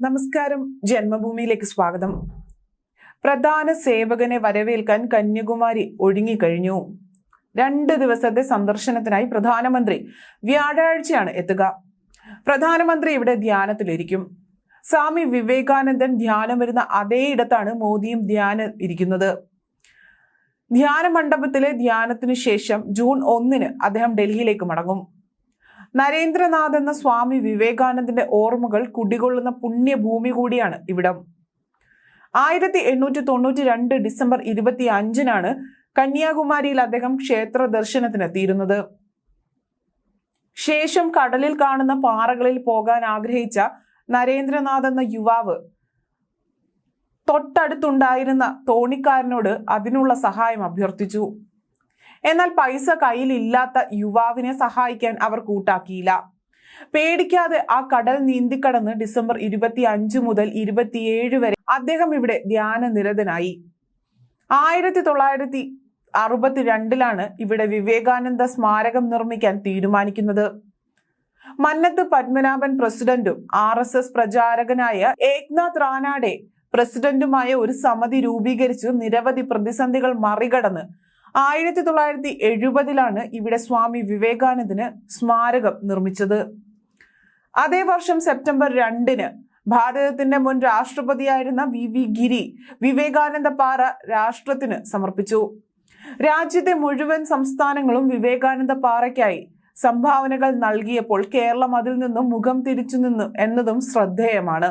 നമസ്കാരം. ജന്മഭൂമിയിലേക്ക് സ്വാഗതം. പ്രധാന സേവകനെ വരവേൽക്കാൻ കന്യാകുമാരി ഒഴുങ്ങിക്കഴിഞ്ഞു രണ്ട് ദിവസത്തെ സന്ദർശനത്തിനായി പ്രധാനമന്ത്രി വ്യാഴാഴ്ചയാണ് എത്തുക. പ്രധാനമന്ത്രി ഇവിടെ ധ്യാനത്തിലിരിക്കും. സ്വാമി വിവേകാനന്ദൻ ധ്യാനം വരുന്ന അതേ ഇടത്താണ് മോദിയും ധ്യാന ഇരിക്കുന്നത്. ധ്യാന മണ്ഡപത്തിലെ ധ്യാനത്തിനു ശേഷം ജൂൺ ഒന്നിന് അദ്ദേഹം ഡൽഹിയിലേക്ക് മടങ്ങും. നരേന്ദ്രനാഥ് എന്ന സ്വാമി വിവേകാനന്ദന്റെ ഓർമ്മകൾ കുടികൊള്ളുന്ന പുണ്യഭൂമി കൂടിയാണ് ഇവിടം. ആയിരത്തി എണ്ണൂറ്റി തൊണ്ണൂറ്റി രണ്ട് ഡിസംബർ ഇരുപത്തി അഞ്ചിനാണ് കന്യാകുമാരിയിൽ അദ്ദേഹം ക്ഷേത്ര ദർശനത്തിനെത്തിയിരുന്നത്. ശേഷം കടലിൽ കാണുന്ന പാറകളിൽ പോകാൻ ആഗ്രഹിച്ച നരേന്ദ്രനാഥ് എന്ന യുവാവ് തൊട്ടടുത്തുണ്ടായിരുന്ന തോണിക്കാരനോട് അതിനുള്ള സഹായം അഭ്യർത്ഥിച്ചു. എന്നാൽ പൈസ കയ്യിലില്ലാത്ത യുവാവിനെ സഹായിക്കാൻ അവർ കൂട്ടാക്കിയില്ല. പേടിക്കാതെ ആ കടൽ നീന്തിക്കടന്ന് ഡിസംബർ ഇരുപത്തി അഞ്ച് മുതൽ ഇരുപത്തിയേഴ് വരെ അദ്ദേഹം ഇവിടെ ധ്യാന നിരതനായി. ആയിരത്തി തൊള്ളായിരത്തി അറുപത്തിരണ്ടിലാണ് ഇവിടെ വിവേകാനന്ദ സ്മാരകം നിർമ്മിക്കാൻ തീരുമാനിക്കുന്നത്. മന്നത്ത് പത്മനാഭൻ പ്രസിഡന്റും ആർ എസ് എസ് പ്രചാരകനായ ഏക്നാഥ് റാനാഡെ പ്രസിഡന്റുമായ ഒരു സമിതി രൂപീകരിച്ചു നിരവധി പ്രതിസന്ധികൾ മറികടന്ന് ആയിരത്തി തൊള്ളായിരത്തി എഴുപതിലാണ് ഇവിടെ സ്വാമി വിവേകാനന്ദന് സ്മാരകം നിർമ്മിച്ചത്. അതേ വർഷം സെപ്റ്റംബർ രണ്ടിന് ഭാരതത്തിന്റെ മുൻ രാഷ്ട്രപതിയായിരുന്ന വി വി ഗിരി വിവേകാനന്ദ പാറ രാഷ്ട്രത്തിന് സമർപ്പിച്ചു. രാജ്യത്തെ മുഴുവൻ സംസ്ഥാനങ്ങളും വിവേകാനന്ദ പാറയ്ക്കായി സംഭാവനകൾ നൽകിയപ്പോൾ കേരളം അതിൽ നിന്നും മുഖം തിരിച്ചു നിന്നു എന്നതും ശ്രദ്ധേയമാണ്.